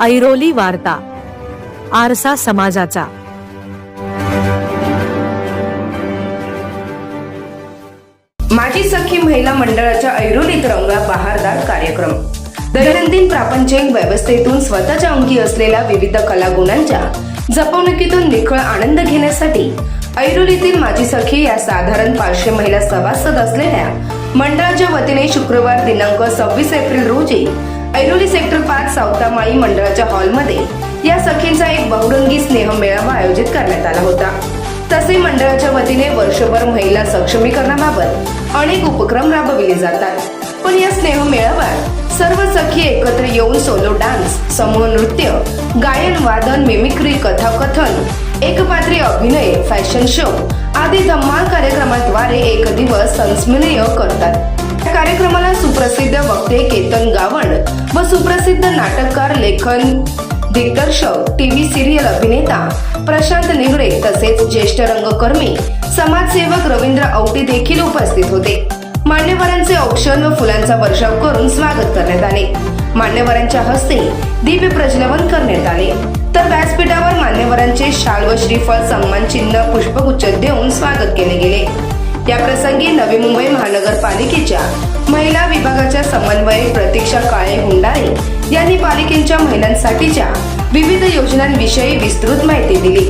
ऐरोली वार्ता आरसा समाजाचा. माजी सखी महिला मंडळाच्या ऐरोलीत रंगला बहारदार कार्यक्रम. दैनंदिन प्रापंचिक व्यवस्थेतून स्वतःच्या अंगी असलेल्या विविध कलागुणांच्या जपवणुकीतून निखळ आनंद घेण्यासाठी ऐरोलीतील माझी सखी या साधारण पाचशे महिला सभासद असलेल्या मंडळाच्या वतीने शुक्रवार दिनांक सव्वीस एप्रिल रोजी ऐरोली सेक्टर पाच सावतामाळी मंडळाच्या हॉलमध्ये या सखींचा एक बहुरंगी स्नेह मेळावा आयोजित करण्यात आला होता. तसे मंडळाच्या वतीने वर्षभर महिला सक्षमीकरणाबाबत अनेक उपक्रम राबविले जातात. पण या स्नेह मेळाव्यात सर्व सखी एकत्र येऊन सोलो डान्स समूह नृत्य गायन वादन मिमिक्री कथाकथन एकपात्री अभिनय फॅशन शो आदी धम्माल कार्यक्रमाद्वारे एक दिवस संस्मरणीय करतात. या कार्यक्रमाला सुप्रसिद्ध वक्ते केतन गावंड व सुप्रसिद्ध नाटककार लेखन दिग्दर्शक टीव्ही सिरियल अभिनेता प्रशांत निगडे तसेच ज्येष्ठ रंगकर्मी समाजसेवक रवींद्र औटी देखील उपस्थित होते. मान्यवरांचे औक्षण व फुलांचा वर्षाव करून स्वागत करण्यात आले. मान्यवरांच्या हस्ते दिव्य प्रज्वलन करण्यात आले. तर व्यासपीठावर मान्यवरांचे शाल व श्रीफळ सन्मान चिन्ह पुष्पगुच्छ देऊन स्वागत केले गेले. या प्रसंगी नवी मुंबई महानगरपालिकेच्या महिला विभागाच्या समन्वयक प्रतीक्षा काळे हुंडारे यांनी पालिकेच्या महिलांसाठीच्या विविध योजनांविषयी विस्तृत माहिती दिली.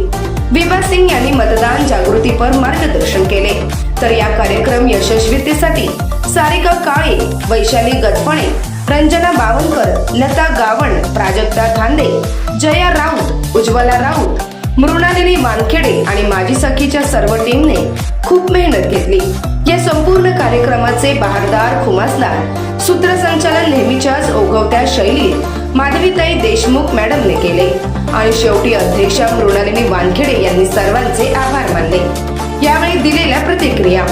विभा सिंग यांनी मतदान जागृतीपर मार्गदर्शन केले. तर या कार्यक्रम यशस्वीतेसाठी सारिका काळे वैशाली गदफणे रंजना बावनकर लता गावण प्राजक्ता खांदे जया राऊत उज्ज्वला राऊत मृणालिनी वानखेडे आणि माझी सखीच्या सर्व टीमने खूप मेहनत घेतली. या संपूर्ण कार्यक्रमाचे बहारदार खुमासदार सूत्रसंचालन नेहमीच्याच ओघवत्या शैलीत माधवीताई देशमुख मॅडमने केले आणि शेवटी अध्यक्षा मृणालिनी वानखेडे यांनी सर्वांचे आभार मानले. यावेळी दिलेल्या प्रतिक्रिया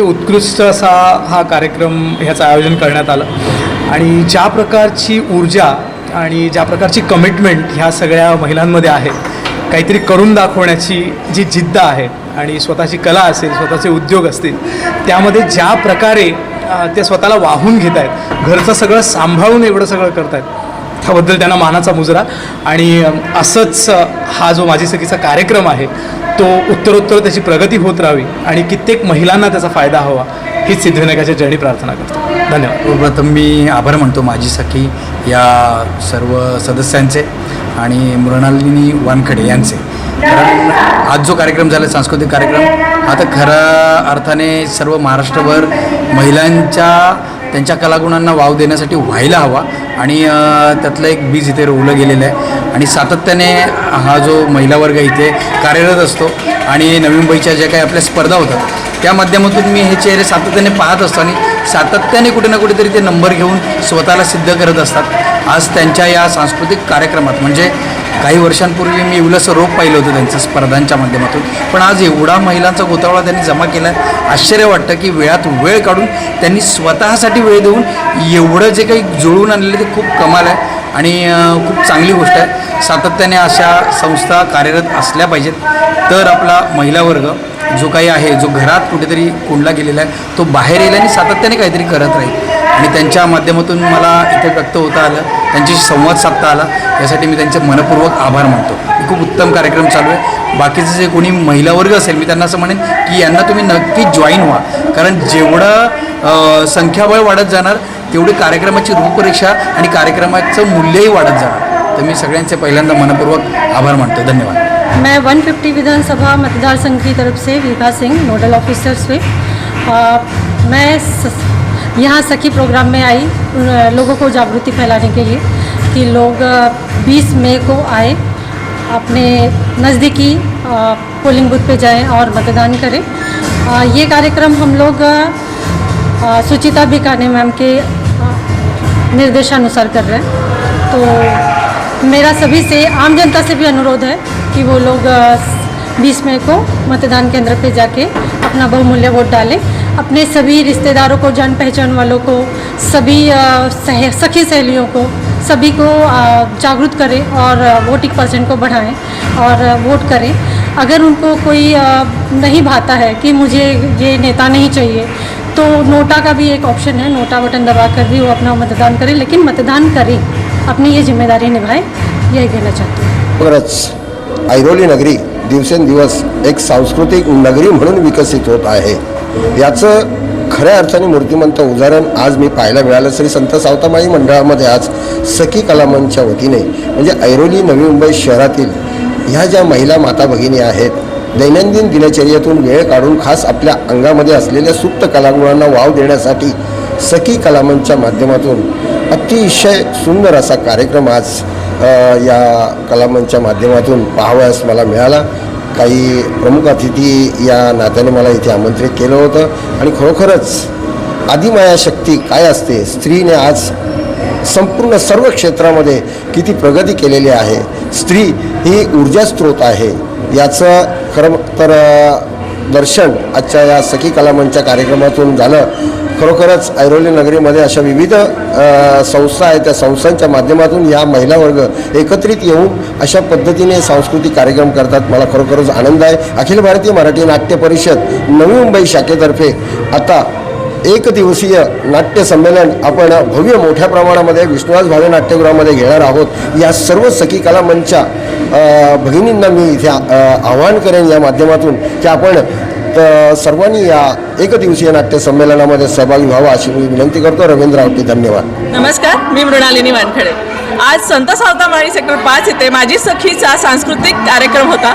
उत्कृष्ट असा हा कार्यक्रम ह्याचं आयोजन करण्यात आलं. आणि ज्या प्रकारची ऊर्जा आणि ज्या प्रकारची कमिटमेंट ह्या सगळ्या महिलांमध्ये आहे काहीतरी करून दाखवण्याची जी जिद्द आहे आणि स्वतःची कला असेल स्वतःचे उद्योग असतील त्यामध्ये ज्या प्रकारे ते स्वतःला वाहून घेत आहेत घरचं सगळं सांभाळून एवढं सगळं करत आहेत त्याबद्दल त्यांना मानाचा मुजरा. आणि असंच हा जो माझी सखीचा कार्यक्रम आहे तो उत्तरोत्तर त्याची प्रगती होत राहावी आणि कित्येक महिलांना त्याचा फायदा हवा हीच सिद्धिविनायकाच्या जणी प्रार्थना करतो. धन्यवाद. प्रथम मी आभार मानतो माझी सखी या सर्व सदस्यांचे आणि मृणालिनी वानखडे यांचे. कारण आज जो कार्यक्रम झाला सांस्कृतिक कार्यक्रम हा तर खऱ्या अर्थाने सर्व महाराष्ट्रभर महिलांच्या त्यांच्या कलागुणांना वाव देण्यासाठी व्हायला हवा. आणि त्यातलं एक बीज इथे रोवलं गेलेलं आहे. आणि सातत्याने हा जो महिला वर्ग इथे कार्यरत असतो. आणि नवी मुंबईच्या ज्या काही आपल्या स्पर्धा होतात त्या माध्यमातून मी हे चेहरे सातत्याने पाहत असतो. आणि सातत्याने कुठे ना कुठेतरी ते नंबर घेऊन स्वतःला सिद्ध करत असतात. आज त्यांच्या या सांस्कृतिक कार्यक्रमात म्हणजे काही वर्षांपूर्वी मी उलसं रोप पाहिलं होतं त्यांचं स्पर्धांच्या माध्यमातून. पण आज एवढा महिलांचा गोतावळा त्यांनी जमा केला आहे आश्चर्य वाटतं की वेळात वेळ काढून त्यांनी स्वतःसाठी वेळ देऊन एवढं जे काही जुळवून आणलेलं ते खूप कमाल आहे. आणि खूप चांगली गोष्ट आहे. सातत्याने अशा संस्था कार्यरत असल्या पाहिजेत. तर आपला महिला वर्ग जो काही आहे जो घरात कुठेतरी कोंडला गेलेला आहे तो बाहेर येईल आणि सातत्याने काहीतरी करत राहील. आणि त्यांच्या माध्यमातून मला इथे व्यक्त होता आलं त्यांच्याशी संवाद साधता आला. यासाठी मी त्यांचे मनपूर्वक आभार मानतो. हे खूप उत्तम कार्यक्रम चालू आहे. बाकीचे जे कोणी महिला वर्ग असेल मी त्यांना असं म्हणेन की यांना तुम्ही नक्की जॉईन व्हा. कारण जेवढं संख्याबळ वाढत जाणार तेवढी कार्यक्रमाची रूपरेषा आणि कार्यक्रमाचं मूल्यही वाढत जाणार. तर मी सगळ्यांचे पहिल्यांदा मनपूर्वक आभार मानतो. धन्यवाद. मैं 150 विधानसभा मतदार संघ की तरफ से विभा सिंह नोडल ऑफिसर से मैं स, यहाँ सखी प्रोग्राम में आई लोगों को जागृति फैलाने के लिए कि लोग अ, 20 मई को आए अपने नज़दीकी पोलिंग बूथ पे जाएँ और मतदान करें। ये कार्यक्रम हम लोग सुचिता भिकाने मैम के निर्देशानुसार कर रहे हैं। तो मेरा सभी से आम जनता से भी अनुरोध है कि वो लोग बीस मई को मतदान केंद्र पे जाके अपना बहुमूल्य वोट डालें। अपने सभी रिश्तेदारों को जान पहचान वालों को सभी सह, सखी सहेलियों को सभी को जागरूक करें और वोटिंग परसेंट को बढ़ाएँ और वोट करें। अगर उनको कोई नहीं भाता है कि मुझे ये नेता नहीं चाहिए तो नोटा का भी एक ऑप्शन है। नोटा बटन दबा कर भी वो अपना मतदान करें लेकिन मतदान करें। अपनी ये ज़िम्मेदारी निभाएँ। यही कहना चाहती हूँ। खरंच ऐरोली नगरी दिवसेंदिवस एक सांस्कृतिक नगरी म्हणून विकसित होत आहे। याचं खऱ्या अर्थाने मूर्तिमंत उदाहरण आज मी पाहायला मिळालं. श्री संत सावतामाई मंडळामध्ये आज सखी कलामंचच्या वतीने म्हणजे ऐरोली नवी मुंबई शहरातील ह्या ज्या महिला माता भगिनी आहेत दैनंदिन दिनचर्येतून वेळ काढून खास आपल्या अंगामध्ये असलेल्या सुप्त कलागुणांना वाव देण्यासाठी सखी कलामंचच्या माध्यमातून अतिशय सुंदर असा कार्यक्रम आज या कलामंचच्या माध्यमातून पाहावयास मला मिळाला. काही प्रमुख अतिथी या नात्याने मला इथे आमंत्रित केलं होतं. आणि खरोखरच आदिमाया शक्ती काय असते? स्त्रीने आज संपूर्ण सर्व क्षेत्रामध्ये किती प्रगती केलेली आहे? स्त्री ही ऊर्जा स्रोत आहे. याचं खरं तर दर्शन आजच्या या सखी कलामंचच्या कार्यक्रमातून झालं. खरोखरच ऐरोली नगरीमध्ये अशा विविध संस्था आहेत. त्या संस्थांच्या माध्यमातून या महिला वर्ग एकत्रित येऊन अशा पद्धतीने सांस्कृतिक कार्यक्रम करतात. मला खरोखरच आनंद आहे. अखिल भारतीय मराठी नाट्य परिषद नवी मुंबई शाखेतर्फे आता एक दिवसीय नाट्य संमेलन आपण भव्य मोठ्या प्रमाणामध्ये विष्णुदास भावे नाट्यगृहामध्ये घेणार आहोत. या सर्व सखी कला मंचच्या भगिनींना मी इथे आवाहन करेन या माध्यमातून की आपण तर सर्वांनी या एक दिवसीय नाट्य संमेलनामध्ये सहभागी व्हावा अशी मी विनंती करतो. रवींद्र आवटी धन्यवाद. नमस्कार मी मृणालिनी वानखडे. आज संत सावता माळी सेक्टर पाच इथे माझी सखीचा सांस्कृतिक कार्यक्रम होता.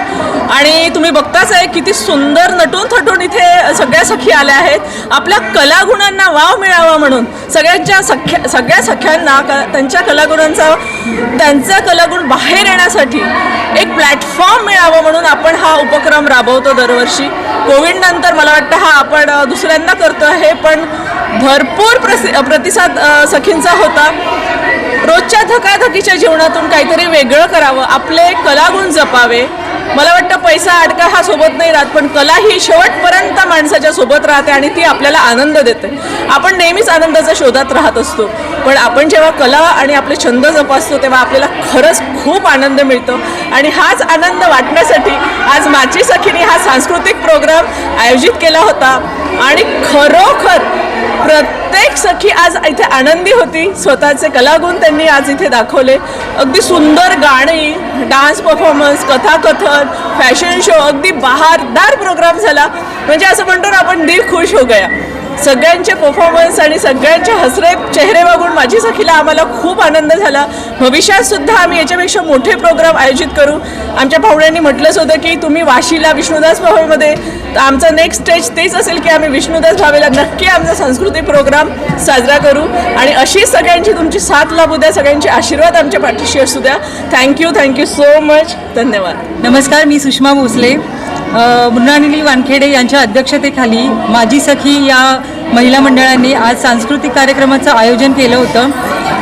आणि तुम्ही बघताच आहे किती सुंदर नटून थटून इथे सगळ्या सखी आल्या आहेत. आपल्या कलागुणांना वाव मिळावा म्हणून. सगळ्यांच्या सख्या सगळ्या सख्यांना क त्यांच्या कलागुणांचा त्यांचा कलागुण बाहेर येण्यासाठी एक प्लॅटफॉर्म मिळावं म्हणून आपण हा उपक्रम राबवतो दरवर्षी. कोविडनंतर मला वाटतं हा आपण दुसऱ्यांदा करतो आहे पण भरपूर प्रसि प्रतिसाद सखींचा होता. रोजच्या धकाधकीच्या जीवनातून काहीतरी वेगळं करावं आपले कलागुण जपावे. मला वाटतं पैसा अडका हा सोबत नाही राहत पण कला ही शेवटपर्यंत माणसाच्या सोबत राहते आणि ती आपल्याला आनंद देते. आपण नेहमीच आनंदाच्या शोधात राहत असतो पण आपण जेव्हा कला आणि आपले छंद जपासतो तेव्हा आपल्याला खरंच खूप आनंद मिळतो. आणि हाच आनंद वाटण्यासाठी आज माझी सखीने हा सांस्कृतिक प्रोग्राम आयोजित केला होता. आणि खरोखर प्रत्येक सखी आज इथे आनंदी होती. स्वतःचे कलागुण त्यांनी आज इथे दाखवले. अगदी सुंदर गाणी डान्स परफॉर्मन्स कथाकथन फॅशन शो अगदी बहारदार प्रोग्राम झाला. म्हणजे असं म्हणतो ना आपण दिल खुश हो गया. सगळ्यांचे परफॉर्मन्स आणि सगळ्यांचे हसरे चेहरे बघून माझी सखीला आम्हाला खूप आनंद झाला. भविष्यातसुद्धा आम्ही याच्यापेक्षा मोठे प्रोग्राम आयोजित करू. आमच्या पाहुण्यांनी म्हटलंच होतं की तुम्ही वाशीला विष्णुदास भावेमध्ये तर आमचं नेक्स्ट स्टेज तेच असेल की आम्ही विष्णुदास भावेला नक्की आमचा सांस्कृतिक प्रोग्राम साजरा करू. आणि अशीच सगळ्यांची तुमची साथ लाभू द्या सगळ्यांचे आशीर्वाद आमच्या पाठीशी असू द्या. थँक्यू थँक्यू सो मच धन्यवाद. नमस्कार मी सुषमा भोसले. मृणालिनी वानखेडे यांच्या अध्यक्षतेखाली माझी सखी या महिला मंडळांनी आज सांस्कृतिक कार्यक्रमाचं आयोजन केलं होतं.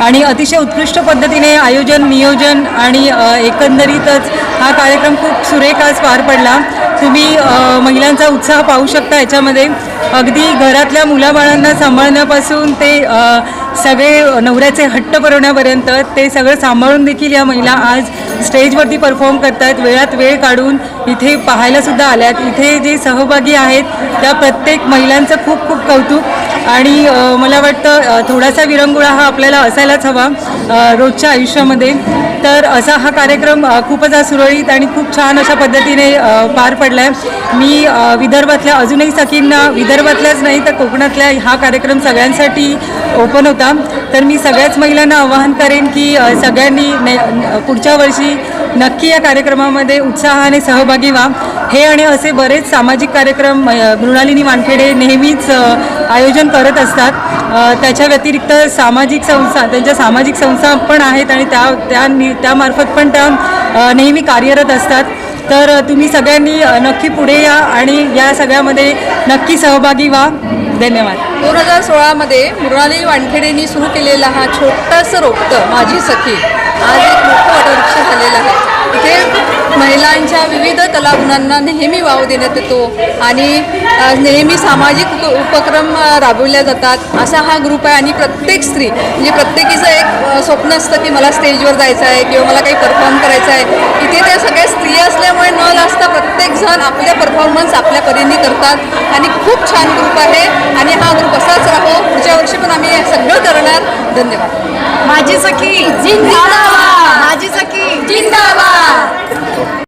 आणि अतिशय उत्कृष्ट पद्धतीने आयोजन नियोजन आणि एकंदरीतच हा कार्यक्रम खूप सुरेख आज पार पडला. तुम्ही महिलांचा उत्साह पाहू शकता याच्यामध्ये. अगदी घरातल्या मुलाबाळांना सांभाळण्यापासून ते सगळे नवऱ्याचे हट्ट पुरवण्यापर्यंत ते सगळं सांभाळून देखील या महिला आज स्टेजवरती परफॉर्म करतायत वेळात वेळ काढून इथे पाहायलासुद्धा आल्यात. इथे जे सहभागी आहेत त्या प्रत्येक महिलांचं खूप खूप कौतुक. आणि मला वाटतं थोडासा विरंगुळा हा आपल्याला असायलाच हवा रोजच्या आयुष्यामध्ये. तर असा हा कार्यक्रम खूपच हा सुरळीत आणि खूप छान अशा पद्धतीने पार पडला आहे मी विदर्भातल्या अजूनही सखींना विदर्भातल्याच नाही तर कोकणातल्या हा कार्यक्रम सगळ्यांसाठी ओपन होता. तर मी सगळ्याच महिलांना आवाहन करेन की सगळ्यांनी ने पुढच्या वर्षी नक्की या कार्यक्रमामध्ये उत्साहाने सहभागी व्हा. हे आणि असे बरेच सामाजिक कार्यक्रम मृणालिनी वानखेडे नेहमीच आयोजन करत असतात. त्याच्या व्यतिरिक्त सामाजिक संस्था त्यांच्या सामाजिक संस्था पण आहेत आणि त्या त्या त्यामार्फत पण त्या नेहमी कार्यरत असतात. तर तुम्ही सगळ्यांनी नक्की पुढे या आणि या सगळ्यामध्ये नक्की सहभागी व्हा. धन्यवाद. दोन हजार सोळामध्ये मृणाली वानखेडेंनी सुरू केलेला हा छोटंसं रोपटं माझी सखी आज एक मोठं ऑटोरिक्षा झालेलं आहे. इथे महिलांच्या विविध कलागुणांना नेहमी वाव देण्यात येतो आणि नेहमी सामाजिक उप उपक्रम राबवल्या जातात. असा हा ग्रुप आहे आणि प्रत्येक स्त्री म्हणजे प्रत्येकीचं एक स्वप्न असतं की मला स्टेजवर जायचं आहे किंवा मला काही परफॉर्म करायचं आहे. इथे त्या सगळ्या स्त्रिया असल्यामुळे न लाजता प्रत्येकजण आपल्या परफॉर्मन्स आपल्या परीने करतात. आणि खूप छान ग्रुप आहे. आणि हा ग्रुप असाच राहो. पुढच्या वर्षी पण आम्ही हे सगळं करणार. धन्यवाद. माझी सखी जिंदाबाद. माझी सखी जिंदाबाद.